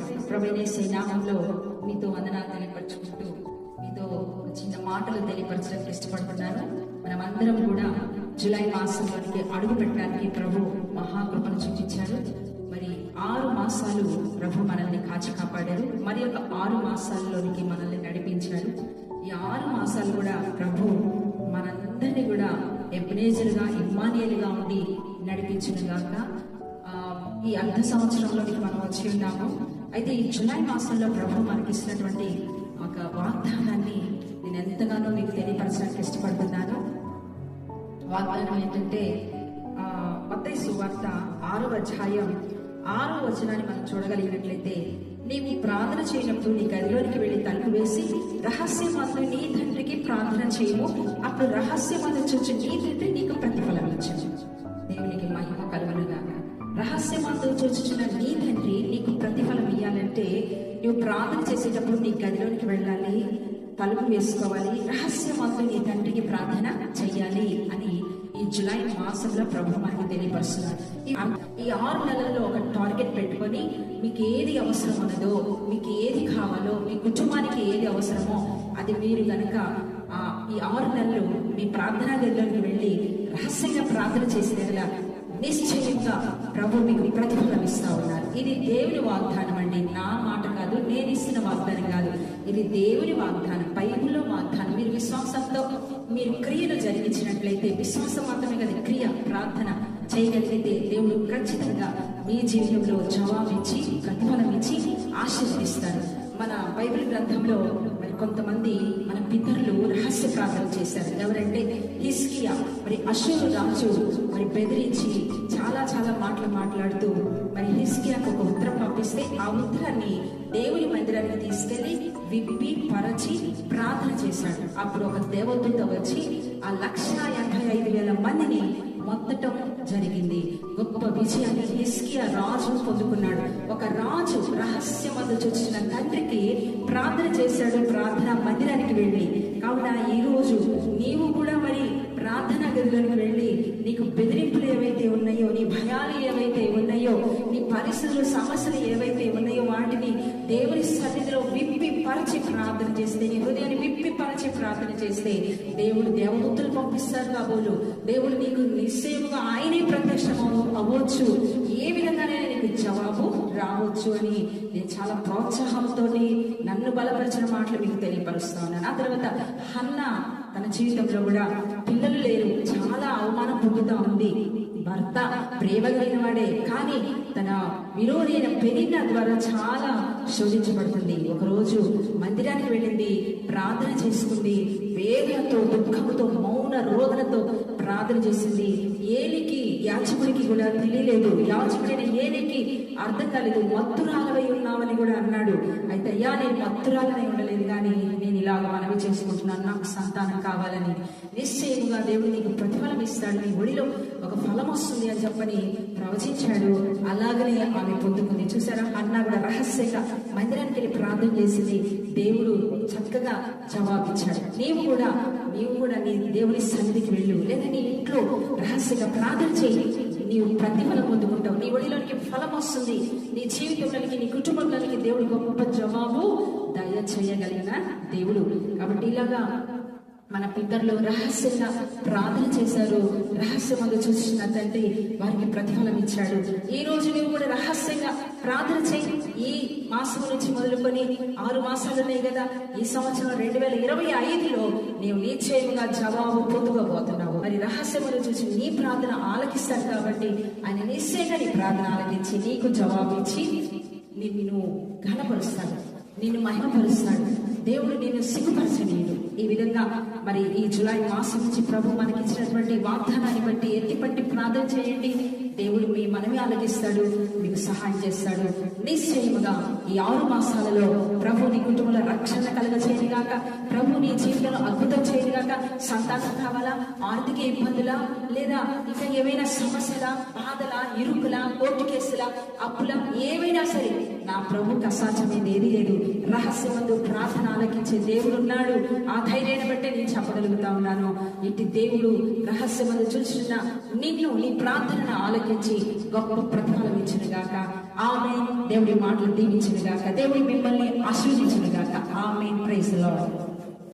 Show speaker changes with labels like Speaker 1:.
Speaker 1: ప్రవేశ నామంలో మీతో వందనాలు తెలియపరచుకుంటూ మీతో చిన్న మాటలు తెలియపరచడానికి ఇష్టపడుతున్నాను. మనమందరం కూడా జూలై మాసంలోనికి అడుగు పెట్టడానికి ప్రభు మహాకృపను చూపించారు. మరి ఆరు మాసాలు ప్రభు మనల్ని కాచి కాపాడారు. మరి ఒక ఆరు మాసాల్లోనికి మనల్ని నడిపించారు. ఈ ఆరు మాసాలు కూడా ప్రభు మనందరినీ కూడా ఎబ్నేజర్గా ఇమ్మానియల్గా ఉండి నడిపించిన గాక ఈ అర్ధ సంవత్సరంలోకి మనం వచ్చి ఉన్నాము. అయితే ఈ జులై మాసంలో ప్రభు మనకి ఇచ్చినటువంటి ఒక వాగ్దానాన్ని నేను ఎంతగానో మీకు తెలియపరచడానికి ఇష్టపడుతున్నాను. వాగ్దానం ఏంటంటే ఆ, మత్తయి సువార్త ఆరో అధ్యాయం ఆరో వచనాన్ని మనం చూడగలిగినట్లయితే నీవు ప్రార్థన చేయనప్పుడు నీ గదిలోనికి వెళ్ళి తలుపు వేసి రహస్యమందు నీ తండ్రికి ప్రార్థన చేయము. అప్పుడు రహస్యమందు చూచి నీ తండ్రి నీకు ప్రతిఫలం ఇచ్చను దేవునికి మహిమ కలుగునుగా రహస్యమందు చూచుచున్న నీ తండ్రి నీకు ప్రతిఫలం చేయాలంటే నువ్వు ప్రార్థన చేసేటప్పుడు నీ గదిలోనికి వెళ్ళాలి తలుపు వేసుకోవాలి రహస్యమందు నీ తండ్రికి ప్రార్థన చెయ్యాలి అని ఈ జులై మాసంలో ప్రభు మనకి తెలియపరుస్తున్నారు. ఈ- ఆరు నెలల్లో ఒక టార్గెట్ పెట్టుకొని మీకు ఏది అవసరం ఉన్నదో మీకు ఏది కావాలో మీ కుటుంబానికి ఏది అవసరమో అది మీరు కనుక ఆ, ఈ ఆరు నెలలు మీ ప్రార్థనా గదిలోకి వెళ్ళి రహస్యంగా ప్రార్థన చేసిన నిశ్చయంగా ప్రభు మీకు ప్రతిఫలం ఇస్తా ఉన్నారు. ఇది దేవుని వాగ్దానం అండి. నా మాట కాదు నేను ఇస్తున్న వాగ్దానం కాదు. ఇది దేవుని వాగ్దానం బైబిల్లో వాగ్దానం. మీరు విశ్వాసంతో మీరు క్రియలు జరిగించినట్లయితే విశ్వాసం మాత్రమే కదా క్రియ ప్రార్థన చేయగలిగితే దేవుడు ఖచ్చితంగా మీ జీవితంలో జవాబిచ్చి ప్రతిఫలం ఇచ్చి ఆశీర్వదిస్తారు. మన బైబిల్ గ్రంథంలో మరి కొంతమంది మన పితరులు రహస్య ప్రార్థన చేశారు. ఎవరంటే హిస్కియా మరి అశోరు రాజు మరి బెదిరించి చాలా చాలా మాటలు మాట్లాడుతూ మరి హిస్కియాకు ఒక ఉత్తరం పంపిస్తే ఆ ఉత్తరాన్ని దేవుని మందిరానికి తీసుకెళ్ళి విప్పి పరచి ప్రార్థన చేశాడు. అప్పుడు ఒక దేవదూత వచ్చి ఆ లక్ష ఎనభై ఐదు వేల మందిని మొత్తటం జరిగింది. గొప్ప విజయాన్ని హిస్కియా రాజు పొందుకున్నాడు. రాజు రహస్యమందు చూసిన తండ్రికి ప్రార్థన చేశాడు ప్రార్థన మందిరానికి వెళ్ళి. కావున ఈ రోజు నీవు కూడా మరి ప్రార్థన గదిలోకి వెళ్ళి నీకు బెదిరింపులు ఏవైతే ఉన్నాయో నీ భయాలు ఏవైతే ఉన్నాయో నీ పరిస్థితులు సమస్యలు ఏవైతే ఉన్నాయో వాటిని దేవుని సన్నిధిలో విప్పి పరచి ప్రార్థన చేస్తే నీ హృదయాన్ని విప్పి పరచి ప్రార్థన చేస్తే దేవుడు దేవదూతలు పంపిస్తారు కాబోలు. దేవుడు నీకు నిశ్చయముగా ఆయనే ప్రత్యక్షం అవ్వచ్చు. ఏ విధంగానైనా నీకు జవాబు రావచ్చు అని నేను చాలా ప్రోత్సాహంతో నన్ను బలపరిచిన మాటలు మీకు తెలియపరుస్తా ఉన్నాను ఆ తర్వాత హన్న తన జీవితంలో కూడా పిల్లలు లేరు. చాలా అవమానం పొందుతా ఉంది. భర్త ప్రేమ కలిగిన వాడే. కానీ తన విరోధి పెరిగిన ద్వారా చాలా శోధించబడుతుంది. ఒకరోజు మందిరానికి వెళ్ళింది ప్రార్థన చేసుకుంది వేదనతో దుఃఖంతో మౌన రోదనతో ప్రార్థన చేసింది ఏలికి యాచకుడికి కూడా తెలియలేదు. యాచకుడైన ఏలికి అర్థం కాలేదు. మత్తురాలవై ఉన్నామని కూడా అన్నాడు. అయితే అయ్యా నేను మత్తురాలవై ఉండలేదు కానీ నేను ఇలాగ మనవి చేసుకుంటున్నాను. నాకు సంతానం కావాలని. నిశ్చయముగా దేవుడు నీకు ప్రతిఫలం ఇస్తాడు. నీ ఒడిలో ఒక ఫలం వస్తుంది అని చెప్పని ప్రవచించాడు. అలాగనే ఆమె పొందుకుంది. చూసారా? అన్న కూడా రహస్యంగా మందిరానికి వెళ్ళి ప్రార్థన చేసింది. దేవుడు చక్కగా జవాబిచ్చాడు. నీవు కూడా నీవు కూడా నీ దేవుని సన్నిధికి వెళ్ళు. లేదా నీ ఇంట్లో రహస్యంగా ప్రార్థన చేయి. నీవు ప్రతిఫలం పొందుకుంటావు. నీ ఒడిలోనికి ఫలం వస్తుంది. నీ జీవితంలోనికి నీ కుటుంబంలోనికి దేవుడు గొప్ప జవాబు దయ చేయగలిగిన దేవుడు. కాబట్టి ఇలాగా మన పితరులు రహస్యంగా ప్రార్థన చేశారు. రహస్యమంగా చూసిన తండ్రి వారికి ప్రతిఫలం ఇచ్చాడు. ఈ రోజు నువ్వు కూడా రహస్యంగా ప్రార్థన చేయి. ఈ మాసం నుంచి మొదలుకొని ఆరు మాసాలు ఉన్నాయి కదా. ఈ సంవత్సరం రెండు వేల ఇరవై ఐదులో నీవు నిశ్చయంగా జవాబు పొందుకోబోతున్నావు మరి రహస్యములు చూసి నీ ప్రార్థన ఆలకిస్తాడు కాబట్టి ఆయన నిశ్చయంగా నీ ప్రార్థన ఆలకించి నీకు జవాబు ఇచ్చి నిన్ను ఘనపరుస్తాడు. నిన్ను మహిమపరుస్తాడు దేవుడు నిన్ను సిగ్గుపరచనీయుడు. ఈ విధంగా మరి ఈ జులై మాసం నుంచి ప్రభు మనకి ఇచ్చినటువంటి వాగ్దానాన్ని బట్టి ఎట్టి పట్టి ప్రార్థన చేయండి. దేవుడు మీ మనమే ఆలకిస్తాడు మీకు సహాయం చేస్తాడు. నిశ్చయముగా ఈ ఆరు మాసాలలో ప్రభు నీ కుటుంబంలో రక్షణ కలగ చేయగాక ప్రభు నీ జీవితంలో అద్భుతం చేయగాక సంతానం కావాలా ఆర్థిక ఇబ్బందులా లేదా ఇంకా ఏవైనా సమస్యల బాధల ఇరుకుల కోర్టు కేసుల అప్పుల ఏవైనా సరే నా ప్రభు అసాధ్యమైంది ఏది లేదు. రహస్యమందు ప్రార్థన ఆలకించే దేవుడు ఉన్నాడు ఆ ధైర్యాన్ని బట్టే నేను చెప్పగలుగుతా ఉన్నాను. ఇటు దేవుడు రహస్యమందు చూసిన నిన్ను నీ ప్రార్థనను ఆలకించి గొప్ప ప్రతిఫలం ఇచ్చిన గాక. ఆమె దేవుడి మాటలు దీవించిన గాక. దేవుడి మిమ్మల్ని ఆశీర్వదించిన గాక. ఆమె ప్రైజ్